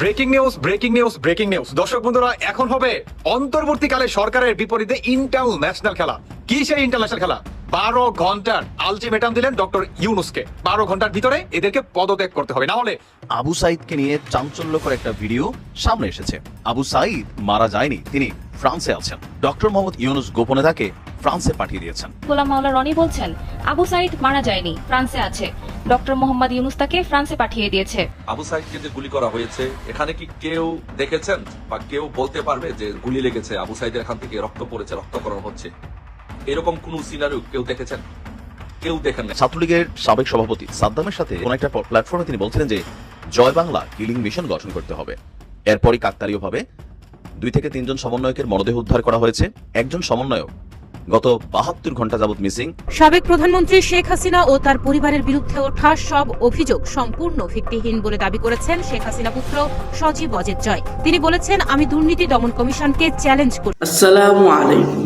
Breaking news breaking news breaking news. দর্শক বন্ধুরা, এখন হবে অন্তর্বর্তীকালে সরকারের বিপরীতে ইন্টার ন্যাশনাল খেলা। কি সেই ইন্টারন্যাশনাল খেলা? বারো ঘণ্টার আলটিমেটাম দিলেন ডক্টর ইউনুসকে। বারো ঘণ্টার ভিতরে এদেরকে পদত্যাগ করতে হবে। না হলে আবু সাইদকে নিয়ে চাঞ্চল্যকর একটা ভিডিও সামনে এসেছে। আবু সাইদ মারা যায়নি। তিনি ফ্রান্সে আছেন। ডক্টর মোহাম্মদ ইউনুস গোপনে তাকে ফ্রান্সে পাঠিয়ে দিয়েছেন। গোলাম মাওলা রনি বলছেন আবু সাইদ মারা যায়নি ফ্রান্সে আছে। ডক্টর মোহাম্মদ ইউনুস তাকে ফ্রান্সে পাঠিয়ে দিয়েছে। আবু সাইদকে যে গুলি করা হয়েছে এখানে কি কেউ দেখেছেন বা কেউ বলতে পারবে যে গুলি লেগেছে আবু সাইদের এখান থেকে রক্ত পড়েছে রক্তকরণ হচ্ছে? এরকম কোন সিনারিও কেউ দেখেছেন? কেউ দেখেন না ছাত্রলীগের সাবেক সভাপতি সাদ্দামের সাথে কোন একটা প্ল্যাটফর্মে তিনি বলছিলেন যে জয় বাংলা কিলিং মিশন গঠন করতে হবে। এরপরই কাকতালীয়ভাবে দুই থেকে তিনজন সমন্বয়কের মরদেহ উদ্ধার করা হয়েছে। একজন সমন্বয়ক। গত বাহাত্তর ঘণ্টা যাবত মিসিং। সাবেক প্রধানমন্ত্রী শেখ হাসিনা ও তার পরিবারের বিরুদ্ধে ওঠা সব অভিযোগ সম্পূর্ণ ভিত্তিহীন বলে দাবি করেছেন শেখ হাসিনা পুত্র সজীব অজিত জয়। তিনি বলেছেন আমি দুর্নীতি দমন কমিশনকে চ্যালেঞ্জ করি আসসালামু আলাইকুম।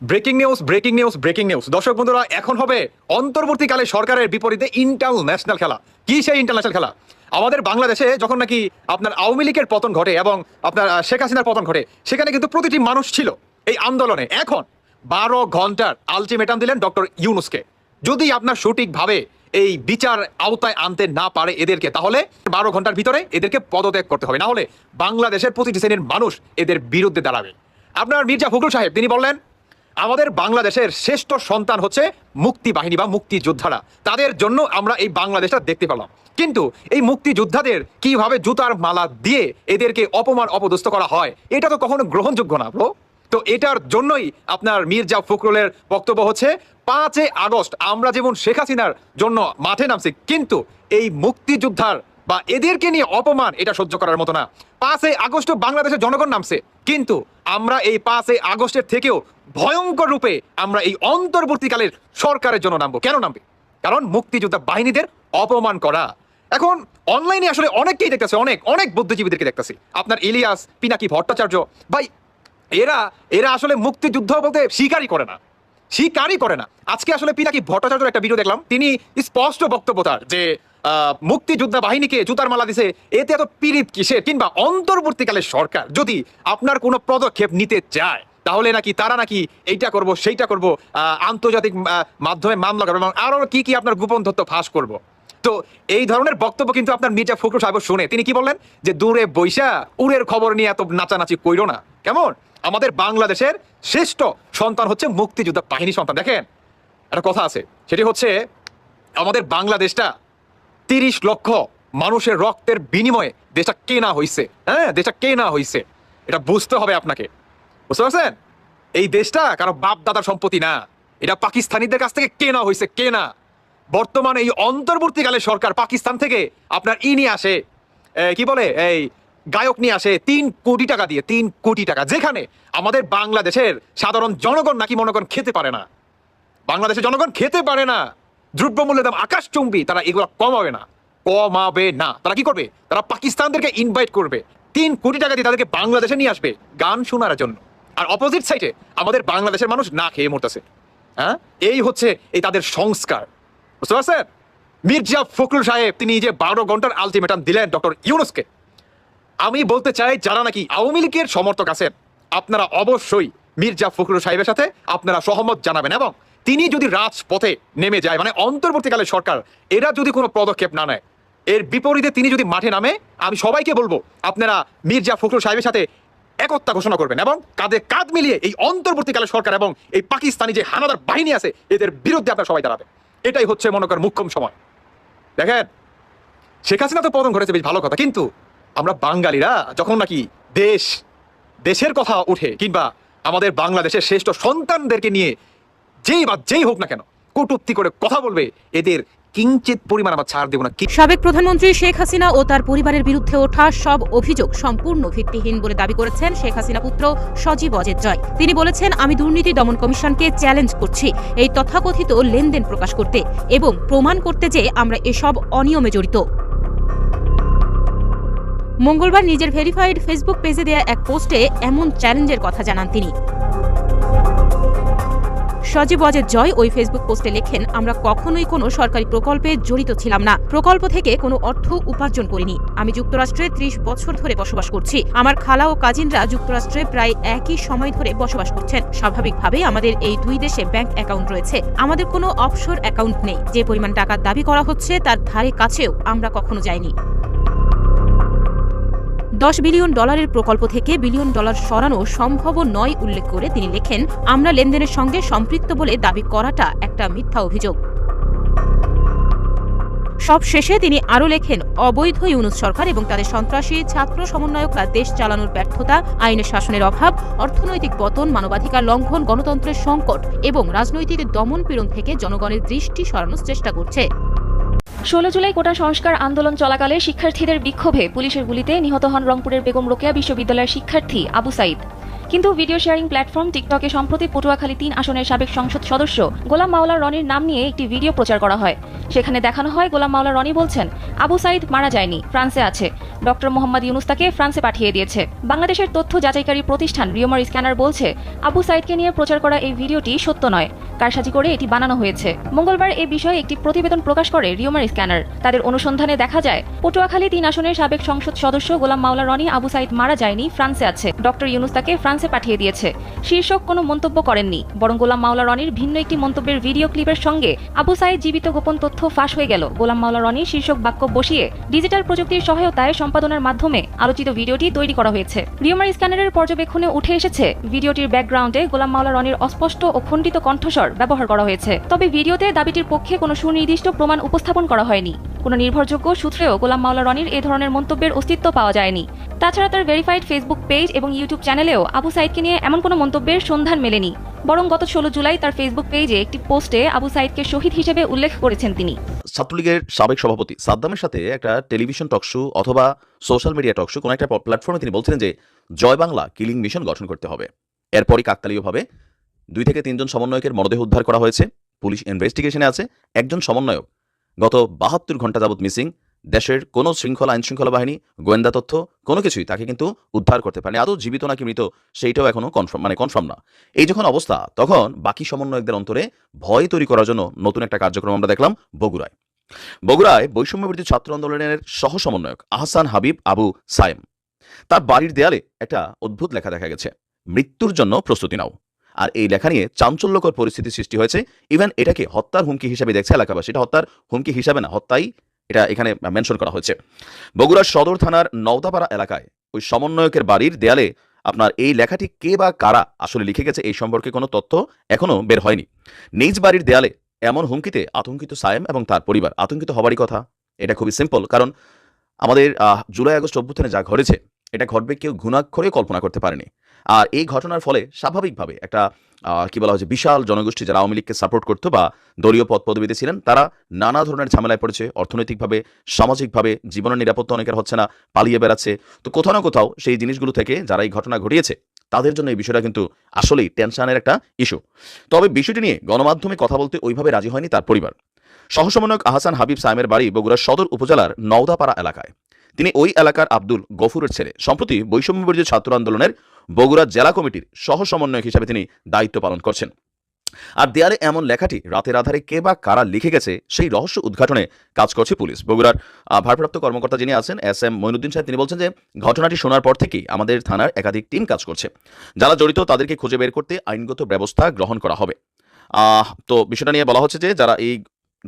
Breaking news breaking news breaking news. দর্শক বন্ধুরা, এখন হবে অন্তর্বর্তীকালে সরকারের বিপরীতে ইন্টারন্যাশনাল খেলা। কি সেই ইন্টারন্যাশনাল খেলা? আমাদের বাংলাদেশে যখন নাকি আপনার আওয়ামী লীগের পতন ঘটে এবং আপনার শেখ হাসিনার পতন ঘটে, সেখানে কিন্তু প্রতিটি মানুষ ছিল এই আন্দোলনে। এখন বারো ঘণ্টার আলটিমেটাম দিলেন ডক্টর ইউনুসকে। যদি আপনার সঠিকভাবে এই বিচার আওতায় আনতে না পারে এদেরকে, তাহলে বারো ঘণ্টার ভিতরে এদেরকে পদত্যাগ করতে হবে। না হলে বাংলাদেশের প্রতিটি শ্রেণির মানুষ এদের বিরুদ্ধে দাঁড়াবে। আপনার মির্জা ফখরুল সাহেব, তিনি বললেন আমাদের বাংলাদেশের শ্রেষ্ঠ সন্তান হচ্ছে মুক্তি বাহিনী বা মুক্তিযোদ্ধারা। তাদের জন্য আমরা এই বাংলাদেশটা দেখতে পেলাম। কিন্তু এই মুক্তিযোদ্ধাদের কীভাবে জুতার মালা দিয়ে এদেরকে অপমান অপদস্থ করা হয়, এটা তো কখনো গ্রহণযোগ্য না ব্রো। তো এটার জন্যই আপনার মির্জা ফখরুলের বক্তব্য হচ্ছে পাঁচে আগস্ট আমরা যেমন শেখ হাসিনার জন্য মাঠে নামছি, কিন্তু এই মুক্তিযোদ্ধার বা এদেরকে নিয়ে অপমান, এটা সহ্য করার মতো না। পাঁচই আগস্ট বাংলাদেশের জনগণ নামছে। কিন্তু আমরা এই পাঁচই আগস্টের থেকেও ভয়ঙ্কর রূপে আমরা এই অন্তর্বর্তীকালের সরকারের জন্য নামবো। কেন নামবে? কারণ মুক্তিযোদ্ধা বাহিনীদের অপমান করা। এখন অনলাইনে আসলে অনেককেই দেখতেছে, অনেক অনেক বুদ্ধিজীবীদেরকে দেখতেছি। আপনার ইলিয়াস, পিনাকি ভট্টাচার্য, ভাই, এরা এরা আসলে মুক্তিযুদ্ধ বলতে স্বীকারই করে না। স্বীকারই করে না। আজকে আসলে পিনাকি ভট্টাচার্যের একটা ভিডিও দেখলাম। তিনি স্পষ্ট বক্তব্য তার যে মুক্তিযোদ্ধা বাহিনীকে জুতার মালা দিছে। এতে এত পীড়িত কিসের? কিংবা অন্তর্বর্তীকালে সরকার যদি আপনার কোনো পদক্ষেপ নিতে চায়, তাহলে নাকি তারা নাকি এইটা করব, সেইটা করব আন্তর্জাতিক মাধ্যমে মামলা করব এবং আরও কি কি আপনার গোপন তথ্য ফাঁস করব। তো এই ধরনের বক্তব্য কিন্তু আপনার মির্জা ফখরুল সাহেব শুনে। তিনি কি বললেন? যে দূরে বৈশা উড়ের খবর নিয়ে এত নাচানাচি কইরো না। কেমন? আমাদের বাংলাদেশের শ্রেষ্ঠ সন্তান হচ্ছে মুক্তিযোদ্ধা বাহিনী সন্তান। দেখেন, একটা কথা আছে। সেটি হচ্ছে, আমাদের বাংলাদেশটা তিরিশ লক্ষ মানুষের রক্তের বিনিময়ে দেশটা কেনা হইছে। হ্যাঁ দেশটা কেনা হইছে। এটা বুঝতে হবে আপনাকে। বুঝতে পারছেন? এই দেশটা কারও বাপ দাদার সম্পত্তি না। এটা পাকিস্তানিদের কাছ থেকে কেনা হইছে, কেনা। বর্তমানে এই অন্তর্বর্তীকালে সরকার পাকিস্তান থেকে আপনার ই নিয়ে আসে কি বলে? এই গায়ক নিয়ে আসে তিন কোটি টাকা দিয়ে, তিন কোটি টাকা। যেখানে আমাদের বাংলাদেশের সাধারণ জনগণ নাকি মনে করেন খেতে পারে না। বাংলাদেশের জনগণ খেতে পারে না। দ্রব্যমূল্যের দাম আকাশচুম্বী তারা এগুলো কমাবে না। কমাবে না। তারা কি করবে? তারা পাকিস্তানদেরকে ইনভাইট করবে। তিন কোটি টাকা দিয়ে তাদেরকে বাংলাদেশে নিয়ে আসবে গান শোনার জন্য। আর অপোজিট সাইডে আমাদের বাংলাদেশের মানুষ না খেয়ে মরতেছে। হ্যাঁ? এই হচ্ছে এই তাদের সংস্কার। বুঝতে পারছেন? মির্জা ফখরুল সাহেব, তিনি যে বারো ঘণ্টার আলটিমেটাম দিলেন ডক্টর ইউনুসকে। আমি বলতে চাই, যারা নাকি আওয়ামী লীগের সমর্থক আছেন, আপনারা অবশ্যই মির্জা ফখরুল সাহেবের সাথে আপনারা সহমত জানাবেন এবং তিনি যদি রাজপথে নেমে যায় মানে অন্তর্বর্তীকালে সরকার, এরা যদি কোনো পদক্ষেপ না নেয়, এর বিপরীতে তিনি যদি মাঠে নামে, আমি সবাইকে বলব, আপনারা মির্জা ফখরুল সাহেবের সাথে একতা ঘোষণা করবেন এবং কাঁধে কাঁধ মিলিয়ে এই অন্তর্বর্তীকালে সরকার এবং এই পাকিস্তানি যে হানাদার বাহিনী আছে, এদের বিরুদ্ধে আপনারা সবাই দাঁড়াবে এটাই হচ্ছে মনে করেন মুখ্যম সময়। দেখেন, শেখ হাসিনা তো পতন ঘটেছে, বেশ ভালো কথা, কিন্তু আমরা বাঙালিরা যখন নাকি দেশ, দেশের কথা ওঠে, কিংবা আমাদের বাংলাদেশের শ্রেষ্ঠ সন্তানদেরকে নিয়ে যেই বা যেই হোক না কেন, কটূক্তি করে কথা বলবে, এদের কিঞ্চিত পরিমাণ আমরা ছাড় দেবো না। সাবেক প্রধানমন্ত্রী শেখ হাসিনা ও তার পরিবারের বিরুদ্ধে ওঠা সব অভিযোগ সম্পূর্ণ ভিত্তিহীন বলে দাবি করেছেন শেখ হাসিনা পুত্র সজীব অজের জয় তিনি বলেছেন, আমি দুর্নীতি দমন কমিশনকে চ্যালেঞ্জ করছি এই তথাকথিত লেনদেন প্রকাশ করতে এবং প্রমাণ করতে যে আমরা এসব অনিয়মে জড়িত। মঙ্গলবার নিজের ভেরিফাইড ফেসবুক পেজে দেয়া এক পোস্টে এমন চ্যালেঞ্জের কথা জানান তিনি। সজীব অজের জয় ওই ফেসবুক পোস্টে লেখেন, আমরা কখনোই কোনো সরকারি প্রকল্পে জড়িত ছিলাম না। প্রকল্প থেকে কোনো অর্থ উপার্জন করিনি। আমি যুক্তরাষ্ট্রে ত্রিশ বছর ধরে বসবাস করছি। আমার খালা ও কাজিনরা যুক্তরাষ্ট্রে প্রায় একই সময় ধরে বসবাস করছেন। স্বাভাবিকভাবেই আমাদের এই দুই দেশে ব্যাংক অ্যাকাউন্ট রয়েছে। আমাদের কোনো অফশোর অ্যাকাউন্ট নেই। যে পরিমাণ টাকা দাবি করা হচ্ছে তার ধারে কাছেও আমরা কখনো যাইনি। দশ বিলিয়ন ডলারের প্রকল্প থেকে বিলিয়ন ডলার সরানো সম্ভব নয় উল্লেখ করে তিনি লেখেন, আমরা লেনদেনের সঙ্গে সম্পৃক্ত বলে দাবি করাটা একটা মিথ্যা অভিযোগ। সব শেষে তিনি আরও লেখেন, অবৈধ ইউনুস সরকার এবং তাদের সন্ত্রাসী, ছাত্র সমন্বয়করা দেশ চালানোর ব্যর্থতা আইনের শাসনের অভাব, অর্থনৈতিক পতন, মানবাধিকার লঙ্ঘন, গণতন্ত্রের সংকট এবং রাজনৈতিক দমন পীড়ন থেকে জনগণের দৃষ্টি সরানোর চেষ্টা করছে। ষোলো জুলাই কোটা সংস্কার আন্দোলন চলাকালে শিক্ষার্থীদের বিক্ষোভে পুলিশের গুলিতে নিহত হন রংপুরের বেগম রোকেয়া বিশ্ববিদ্যালয়ের শিক্ষার্থী আবু সাইদ। কিন্তু ভিডিও শেয়ারিং প্ল্যাটফর্ম টিকটকে সম্প্রতি পটুয়াখালী তিন আসনের সাবেক সংসদ সদস্য গোলাম মাওলা রনির নাম নিয়ে একটি ভিডিও প্রচার করা হয়। সেখানে দেখানো হয়, গোলাম মাওলা রনি বলছেন, আবু সাইদ মারা যায়নি, ফ্রান্সে আছে। ডক্টর মোহাম্মদ ইউনুস তাকে ফ্রান্সে পাঠিয়ে দিয়েছে। বাংলাদেশের তথ্য যাচাইকারী প্রতিষ্ঠান রিওমার স্ক্যানার বলছে, আবু সাইদকে নিয়ে প্রচার করা এই ভিডিওটি সত্য নয়। কারসাজি করে এটি বানানো হয়েছে। মঙ্গলবার এ বিষয়ে একটি প্রতিবেদন প্রকাশ করে রিওমার স্ক্যানার। তাদের অনুসন্ধানে দেখা যায়, পটুয়াখালী তিন আসনের সাবেক সংসদ সদস্য গোলাম মাওলা রনি আবু সাইদ মারা যায়নি, ফ্রান্সে আছে। ডক্টর ইউনুস তাকে ফ্রান্সে পাঠিয়ে দিয়েছে। শীর্ষক কোনো মন্তব্য করেননি, বরং গোলাম মাওলা রনির ভিন্ন একটি মন্তব্যের ভিডিও ক্লিপের সঙ্গে আবু সাইদ জীবিত গোপন তথ্য ফাঁস হয়ে গেল। গোলাম মাওলা রনি শীর্ষক বাক্য বসিয়ে ডিজিটাল প্রযুক্তির সহায়তায় সম্পাদনার মাধ্যমে আলোচিত ভিডিওটি তৈরি করা হয়েছে। রিওমার স্ক্যানারের পর্যবেক্ষণে উঠে এসেছে, ভিডিওটির ব্যাকগ্রাউন্ডে গোলাম মাওলা রনির অস্পষ্ট ও খণ্ডিত কণ্ঠস্বর ব্যবহার করা হয়েছে। তবে ভিডিওতে দাবিটির পক্ষে কোনো সুনির্দিষ্ট প্রমাণ উপস্থাপন করা হয়নি। কোনো নির্ভরযোগ্য সূত্রেও গোলাম মাওলা রনির এ ধরনের মন্তব্যের অস্তিত্ব পাওয়া যায়নি। তাছাড়া তার ভেরিফাইড ফেসবুক পেজ এবং ইউটিউব চ্যানেলেও আবু সাইদকে নিয়ে এমন কোনো মন্তব্যের সন্ধান মেলেনি। বরং গত ষোলো জুলাই তার ফেসবুক পেজে একটি পোস্টে আবু সাইদকে শহীদ হিসেবে উল্লেখ করেছেন তিনি। ছাত্রলীগের সাবেক সভাপতি সাদ্দামের সাথে একটা টেলিভিশন টক শো অথবা সোশ্যাল মিডিয়া টক শো কোনো একটা প্ল্যাটফর্মে তিনি বলছিলেন যে, জয় বাংলা, কিলিং মিশন গঠন করতে হবে। এরপরই কাকতালীয়ভাবে দুই থেকে তিনজন সমন্বয়কের মরদেহ উদ্ধার করা হয়েছে। পুলিশ ইনভেস্টিগেশনে আছে, একজন সমন্বয়ক। গত বাহাত্তর ঘণ্টা যাবৎ মিসিং দেশের কোনো শৃঙ্খলা আইন শৃঙ্খলা বাহিনী, গোয়েন্দা তথ্য, কোনো কিছুই তাকে কিন্তু উদ্ধার করতে পারেনি। আদৌ জীবিত নাকি মৃত, সেইটাও এখনও কনফার্ম মানে কনফার্ম না। এই যখন অবস্থা, তখন বাকি সমন্বয়কদের অন্তরে ভয় তৈরি করার জন্য নতুন একটা কার্যক্রম আমরা দেখলাম বগুড়ায়। বগুড়ায় বৈষম্যবিরোধী ছাত্র আন্দোলনের সহ সমন্বয়ক আহসান হাবিব আবু সায়েম। তার বাড়ির দেয়ালে একটা অদ্ভুত লেখা দেখা গেছে। মৃত্যুর জন্য প্রস্তুতি নাও। আর এই লেখা নিয়ে চাঞ্চল্যকর পরিস্থিতি সৃষ্টি হয়েছে। ইভেন এটাকে হত্যার হুমকি হিসেবে দেখছে এলাকাবাসী। এটা হত্যার হুমকি হিসাবে না, হত্যাই এটা এখানে মেনশন করা হয়েছে। বগুড়ার সদর থানার নওদাপাড়া এলাকায় ওই সমন্বয়কের বাড়ির দেয়ালে আপনার এই লেখাটি কে বা কারা আসলে লিখে গেছে এই সম্পর্কে কোনো তথ্য এখনও বের হয়নি। নিজ বাড়ির দেয়ালে এমন হুমকিতে আতঙ্কিত সায়েম এবং তার পরিবার। আতঙ্কিত হবারই কথা। এটা খুবই সিম্পল কারণ আমাদের জুলাই আগস্ট অভ্যুত্থানে যা ঘটেছে এটা ঘটবে কেউ ঘুণাক্ষরে কল্পনা করতে পারেনি। আর এই ঘটনার ফলে স্বাভাবিকভাবে একটা কি বলা হচ্ছে বিশাল জনগোষ্ঠী যারা আওয়ামী লীগকে সাপোর্ট করতো বা দলীয় পদ পদবিতে ছিলেন, তারা নানা ধরনের ঝামেলায় পড়েছে। অর্থনৈতিকভাবে, সামাজিকভাবে, জীবনের নিরাপত্তা অনেকের হচ্ছে না, পালিয়ে বেড়াচ্ছে। তো কোথাও না কোথাও সেই জিনিসগুলো থেকে যারা এই ঘটনা ঘটিয়েছে, তাদের জন্য এই বিষয়টা কিন্তু আসলেই টেনশনের একটা ইস্যু তবে বিষয়টি নিয়ে গণমাধ্যমে কথা বলতে ওইভাবে রাজি হয়নি তার পরিবার। সহসমন্বয়ক আহসান হাবিব সাইমের বাড়ি বগুড়ার সদর উপজেলার নওদাপাড়া এলাকায়। তিনি ওই এলাকার আব্দুল গফুরের ছেলে। সম্প্রতি বৈষম্যবিরোধী ছাত্র আন্দোলনের বগুড়া জেলা কমিটির সহ সমন্বয়ক হিসেবে তিনি দায়িত্ব পালন করছেন। আর দেয়ালে এমন লেখাটি রাতের আধারে কে বা কারা লিখে গেছে, সেই রহস্য উদ্ঘাটনে কাজ করছে পুলিশ। বগুড়ার ভারপ্রাপ্ত কর্মকর্তা যিনি আছেন, এস এম মইনুদ্দিন সাহেব, তিনি বলছেন যে, ঘটনাটি শোনার পর থেকেই আমাদের থানার একাধিক টিম কাজ করছে। যারা জড়িত তাদেরকে খুঁজে বের করতে আইনগত ব্যবস্থা গ্রহণ করা হবে। তো বিষয়টা নিয়ে বলা হচ্ছে যে, যারা এই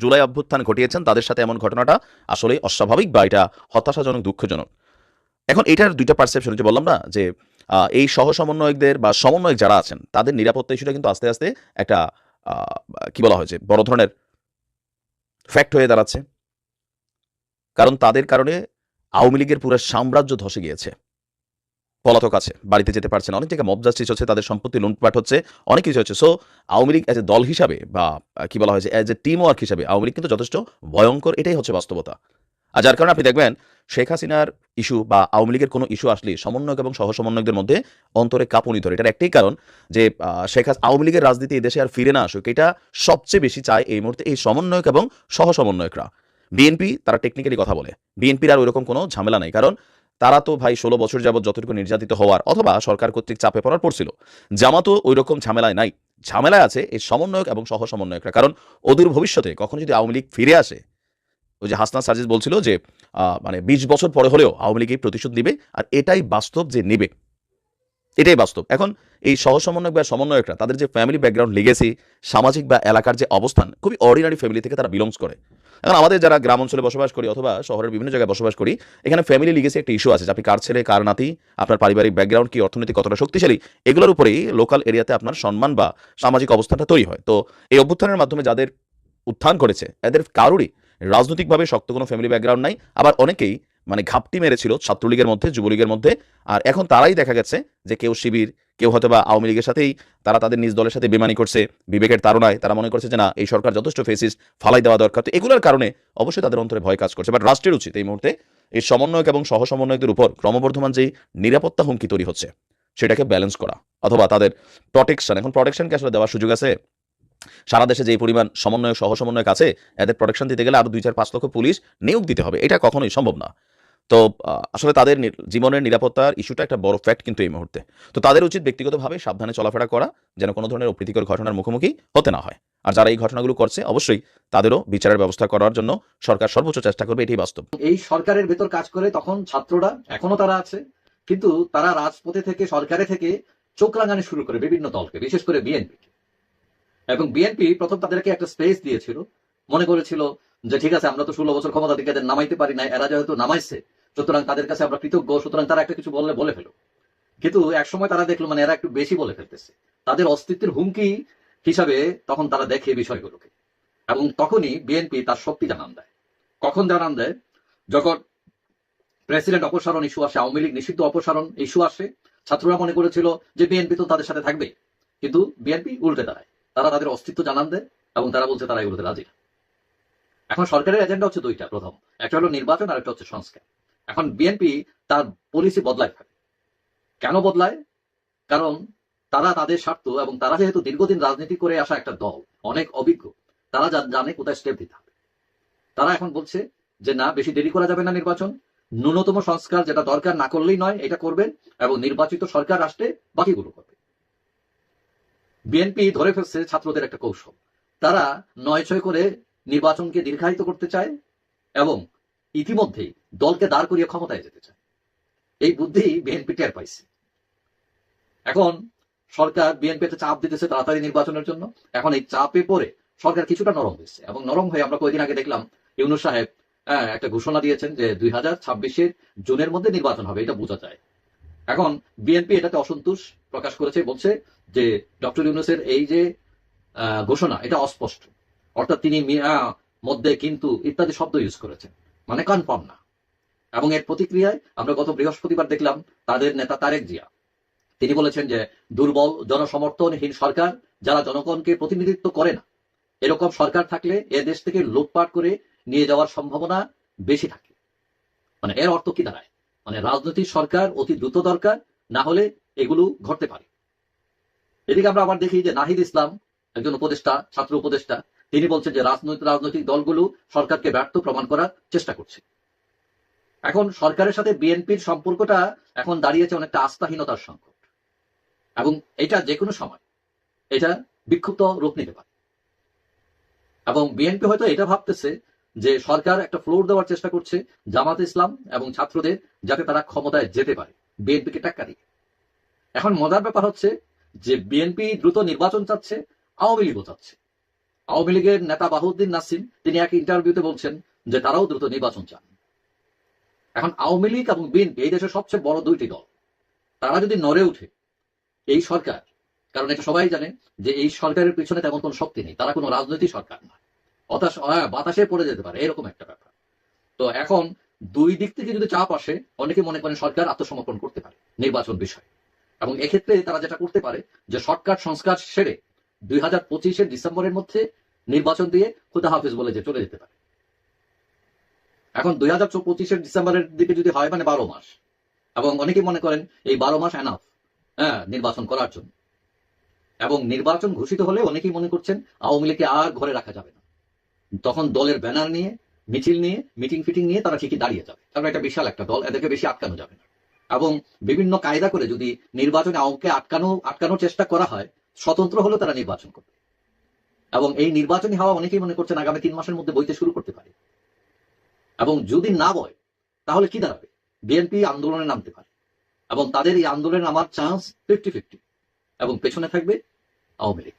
জুলাই অভ্যুত্থান ঘটিয়েছেন, তাদের সাথে এমন ঘটনাটা আসলে অস্বাভাবিক বা এটা হতাশাজনক, দুঃখজনক। এখন এটার দুইটা পারসেপশন যে বললাম না যে এই সহ সমন্বয়কদের বা সমন্বয়ক যারা আছেন, তাদের নিরাপত্তা ইস্যুটা কিন্তু আস্তে আস্তে একটা কি বলা হয়েছে বড় ধরনের ফ্যাক্ট হয়ে দাঁড়াচ্ছে। কারণ তাদের কারণে আওয়ামী লীগের পুরো সাম্রাজ্য ধসে গিয়েছে। পলাতক আছে, বাড়িতে যেতে পারছে না। অনেক জায়গায় মব জাস্টিস হচ্ছে, তাদের সম্পত্তি লুটপাট হচ্ছে, অনেক কিছু হচ্ছে। So Awami League as a দল হিসাবে বা কি বলা হয়েছে এজ এ টিম ওয়ার্ক হিসাবে আওয়ামী লীগ কিন্তু যথেষ্ট ভয়ঙ্কর, এটাই হচ্ছে বাস্তবতা। আর যার কারণে আপনি দেখবেন, শেখ হাসিনার ইস্যু বা আওয়ামী লীগের কোনো ইস্যু আসলে সমন্বয়ক এবং সহ সমন্বয়কদের মধ্যে অন্তরে কাঁপুনি ধরে। এটার একটাই কারণ যে শেখ হাস আওয়ামী লীগের রাজনীতি এই দেশে আর ফিরে না আসুক, এটা সবচেয়ে বেশি চায় এই মুহূর্তে এই সমন্বয়ক এবং সহ সমন্বয়করা বিএনপি তারা টেকনিক্যালি কথা বলে। বিএনপির আর ওইরকম কোনো ঝামেলা নাই। কারণ তারা তো ভাই ষোলো বছর যাবৎ যতটুকু নির্যাতিত হওয়ার অথবা সরকার কর্তৃক চাপে পড়ার পড়ছিল জামাতও ওই রকম ঝামেলায় নাই। ঝামেলায় আছে এই সমন্বয়ক এবং সহ সমন্বয়করা কারণ অদূর ভবিষ্যতে কখন যদি আওয়ামী লীগ ফিরে আসে, ওই যে হাসনা সাজিদ বলছিল যে মানে বিশ বছর পরে হলেও আওয়ামী লীগ এই প্রতিশোধ নিবে আর এটাই বাস্তব যে নেবে। এটাই বাস্তব। এখন এই সহ সমন্বয়ক বা সমন্বয়করা, তাদের যে ফ্যামিলি ব্যাকগ্রাউন্ড লিগেসি সামাজিক বা এলাকার যে অবস্থান, খুবই অর্ডিনারি ফ্যামিলি থেকে তারা বিলংস করে। এখন আমাদের যারা গ্রাম অঞ্চলে বসবাস করি অথবা শহরের বিভিন্ন জায়গায় বসবাস করি, এখানে ফ্যামিলি লিগেসি একটা ইস্যু আছে যে আপনি কার ছেলে, কার নাতি, আপনার পারিবারিক ব্যাকগ্রাউন্ড কি অর্থনৈতিক কতটা শক্তিশালী, এগুলোর উপরেই লোকাল এরিয়াতে আপনার সম্মান বা সামাজিক অবস্থানটা তৈরি হয়। তো এই অভ্যুত্থানের মাধ্যমে যাদের উত্থান করেছে এদের কারোরই রাজনৈতিকভাবে শক্ত কোনো ফ্যামিলি ব্যাকগ্রাউন্ড নাই, আবার অনেকেই মানে ঘাপটি মেরেছিল ছাত্রলীগের মধ্যে, যুবলীগের মধ্যে। আর এখন তারাই দেখা গেছে যে কেউ শিবির, কেউ হয়তো বা আওয়ামী লীগের সাথেই তারা তাদের নিজ দলের সাথে বেমানি করছে, বিবেকের তাড়নায় তারা মনে করছে যে না, এই সরকার যথেষ্ট ফেসিস ফালাই দেওয়া দরকার। তো এগুলোর কারণে অবশ্যই তাদের অন্তরে ভয় কাজ করছে। বাট রাষ্ট্রের উচিত এই মুহূর্তে এই সমন্বয়ক এবং সহ সমন্বয়কদের উপর ক্রমবর্ধমান যেই নিরাপত্তা হুমকি তৈরি হচ্ছে, সেটাকে ব্যালেন্স করা অথবা তাদের প্রোটেকশন এখন প্রোটেকশনকে আসলে দেওয়ার সুযোগ আছে? সারা দেশে যে পরিমাণ সমন্বয় সহ সমন্বয়ক আছে, এদের প্রোটেকশন দিতে গেলে আরও দুই চার পাঁচ লক্ষ পুলিশ নিয়োগ দিতে হবে। এটা কখনোই সম্ভব না। তো আসলে তাদের জীবনের নিরাপত্তার ইস্যুটা একটা বড় ফ্যাক্ট কিন্তু এই মুহূর্তে। তো তাদের উচিত ব্যক্তিগতভাবে সাবধানে চলাফেরা করা যেন কোনো ধরনের অপ্রীতিকর ঘটনার মুখোমুখি হতে না হয়। আর যারা এই ঘটনাগুলো করছে, অবশ্যই তাদেরও বিচারের ব্যবস্থা করার জন্য সরকার সর্বোচ্চ চেষ্টা করবে, এটাই বাস্তব। এই সরকারের ভেতর কাজ করে তখন ছাত্ররা, এখনও তারা আছে, কিন্তু তারা রাজপথে থেকে, সরকারে থেকে চোখ রাঙানি শুরু করে বিভিন্ন দলকে, বিশেষ করে বিএনপি এবং বিএনপি প্রথম তাদেরকে একটা স্পেস দিয়েছিল, মনে করেছিল যে, ঠিক আছে, আমরা তো ষোলো বছর ক্ষমতা থেকে নামাইতে পারি না এরা যেহেতু নামাইছে সুতরাং তাদের কাছে আমরা কৃতজ্ঞ, সুতরাং তারা একটা কিছু বললে বলে ফেলো কিন্তু একসময় তারা দেখল মানে এরা একটু বেশি বলে ফেলতেছে। তাদের অস্তিত্বের হুমকি হিসাবে তখন তারা দেখে বিষয়গুলোকে। এবং তখনই বিএনপি তার শক্তি জানান দেয়। কখন জানান দেয়? যখন প্রেসিডেন্ট অপসারণ ইস্যু আসে, আওয়ামী লীগ নিষিদ্ধ অপসারণ ইস্যু আসে, ছাত্ররা মনে করেছিল যে বিএনপি তো তাদের সাথে থাকবে কিন্তু বিএনপি উল্টে দাঁড়ায়। তারা তাদের অস্তিত্ব জানান দেয়, এবং তারা বলছে তারা এগুলোতে রাজি না। এখন সরকারের এজেন্ডা হচ্ছে দুইটা প্রথম। একটা হলো নির্বাচন আর একটা হচ্ছে সংস্কার। এখন বিএনপি তার পলিসি বদলায় থাকে কেন বদলায়? কারণ তারা তাদের স্বার্থ এবং তারা যেহেতু দীর্ঘদিন রাজনীতি করে আসা একটা দল, অনেক অভিজ্ঞ, তারা জানে কোথায় স্টেপ দিতে হবে। তারা এখন বলছে যে, না, বেশি দেরি করা যাবে না নির্বাচন। ন্যূনতম সংস্কার যেটা দরকার না করলেই নয়, এটা করবেন এবং নির্বাচিত সরকার আসলে বাকিগুলো করবে। বিএনপি ধরে ফেলছে ছাত্রদের একটা কৌশল। তারা নয় ছয় করে নির্বাচনকে দীর্ঘায়িত করতে চায় এবং ইতিমধ্যেই দলকে দাঁড় করিয়ে ক্ষমতায় যেতে চায়। এই বুদ্ধি বিএনপি টের পাইছে। এখন সরকার বিএনপি একটা চাপ দিতেছে তাড়াতাড়ি নির্বাচনের জন্য। এখন এই চাপে পড়ে সরকার কিছুটা নরম হয়েছে এবং নরম হয়ে আমরা কয়েকদিন আগে দেখলাম ইউনুস সাহেব হ্যাঁ, একটা ঘোষণা দিয়েছেন যে দুই হাজার ছাব্বিশের জুনের মধ্যে নির্বাচন হবে এটা বোঝা যায়। এখন বিএনপি এটাতে অসন্তোষ প্রকাশ করেছে বলছে যে ডক্টর ইউনুসের এই যে ঘোষণা এটা অস্পষ্ট। অর্থাৎ তিনি মধ্যে কিন্তু ইত্যাদি শব্দ ইউজ করেছেন। মানে কনফার্ম না। এবং এর প্রতিক্রিয়ায় আমরা গত বৃহস্পতিবার দেখলাম তাদের নেতা তারেক জিয়া। তিনি বলেছেন যে, দুর্বল জনসমর্থনহীন সরকার যারা জনগণকে প্রতিনিধিত্ব করে না, এরকম সরকার থাকলে এ দেশ থেকে লুটপাট করে নিয়ে যাওয়ার সম্ভাবনা বেশি থাকে। মানে এর অর্থ কি দাঁড়ায়? মানে রাজনৈতিক সরকার অতি দ্রুত দরকার, না হলে এগুলো ঘটতে পারে। এদিকে আমরা আবার দেখি যে, নাহিদ ইসলাম, একজন উপদেষ্টা, ছাত্র উপদেষ্টা, তিনি বলছেন যে রাজনৈতিক রাজনৈতিক দলগুলো সরকারকে ব্যর্থ প্রমাণ করার চেষ্টা করছে। এখন সরকারের সাথে বিএনপির সম্পর্কটা এখন দাঁড়িয়েছে অনেকটা আস্থাহীনতার সংকট। এবং এটা যে কোনো সময় এটা বিক্ষুব্ধ রূপ নিতে পারে। এবং বিএনপি হয়তো এটা ভাবতেছে যে সরকার একটা ফ্লোর দেওয়ার চেষ্টা করছে জামাত ইসলাম এবং ছাত্রদের যাতে তারা ক্ষমতায় যেতে পারে বিএনপিকে টাক্কা দিয়ে। এখন মজার ব্যাপার হচ্ছে যে বিএনপি দ্রুত নির্বাচন চাচ্ছে, আওয়ামী লীগও চাচ্ছে। আওয়ামী লীগের নেতা বাহুদ্দিন নাসিম, তিনি এক ইন্টারভিউতে বলছেন যে তারাও দ্রুত নির্বাচন চান। এখন আওয়ামী লীগ এবং বিএনপি এই দেশের সবচেয়ে বড় দুইটি দল। তারা যদি নড়ে উঠে এই সরকার, কারণ এটা সবাই জানে যে এই সরকারের পিছনে তেমন কোনো শক্তি নেই। তারা কোনো রাজনৈতিক সরকার না। বাতাসে পড়ে যেতে পারে, এরকম একটা ব্যাপার। তো এখন দুই দিক থেকে যদি চাপ আসে, অনেকে মনে করেন সরকার আত্মসমর্পণ করতে পারে নির্বাচন বিষয়। এবং এক্ষেত্রে তারা যেটা করতে পারে, যে শর্টকাট সংস্কার সেরে দুই হাজার পঁচিশের ডিসেম্বরের মধ্যে নির্বাচন দিয়ে খুদা হাফিজ বলে যে চলে যেতে পারে। এখন দুই হাজার পঁচিশের ডিসেম্বরের দিকে যদি হয় মানে বারো মাস। এবং অনেকে মনে করেন এই বারো মাস এনাফ হ্যাঁ নির্বাচন করার জন্য। এবং নির্বাচন ঘোষিত হলে অনেকেই মনে করছেন আওয়ামী লীগকে আর ঘরে রাখা যাবে না। তখন দলের ব্যানার নিয়ে, মিছিল নিয়ে, মিটিং ফিটিং নিয়ে তারা ঠিকই দাঁড়িয়ে যাবে। কারণ এটা বিশাল একটা দল, এদেরকে বেশি আটকানো যাবে না। এবং বিভিন্ন কায়দা করে যদি নির্বাচনে আওয়ামকে আটকানো, আটকানোর চেষ্টা করা হয়, স্বতন্ত্র হলেও তারা নির্বাচন করবে। এবং এই নির্বাচনী হাওয়া অনেকেই মনে করছেন আগামী তিন মাসের মধ্যে বইতে শুরু করতে এবং যদি না বয়, তাহলে কি দাঁড়াবে? বিএনপি আন্দোলনে নামতে পারে। এবং তাদের এই আন্দোলনে নামার চান্স ফিফটি ফিফটি এবং পেছনে থাকবে আওয়ামী লীগ।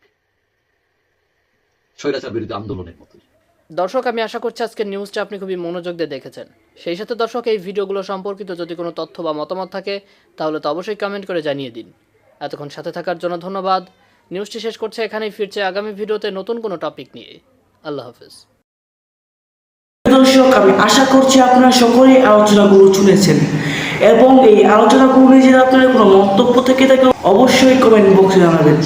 স্বৈরাচার বিরোধী আন্দোলনের মতো দর্শক, আমি আশা করছি আজকের নিউজটা আপনি খুবই মনোযোগ দিয়ে দেখেছেন। সেই সাথে দর্শক, এই ভিডিওগুলো সম্পর্কিত যদি কোনো তথ্য বা মতামত থাকে, তাহলে তো অবশ্যই কমেন্ট করে জানিয়ে দিন। এতক্ষণ সাথে থাকার জন্য ধন্যবাদ। নিউজটি শেষ করছে এখানেই, ফিরছে আগামী ভিডিওতে নতুন কোনো টপিক নিয়ে। আল্লাহ হাফেজ। দর্শক, আমি আশা করছি আপনারা সকলেই আলোচনাগুলো শুনেছেন। এবং এই আলোচনাগুলো নিয়ে যদি আপনাদের কোনো মন্তব্য থেকে থাকে অবশ্যই কমেন্ট বক্সে জানাবেন।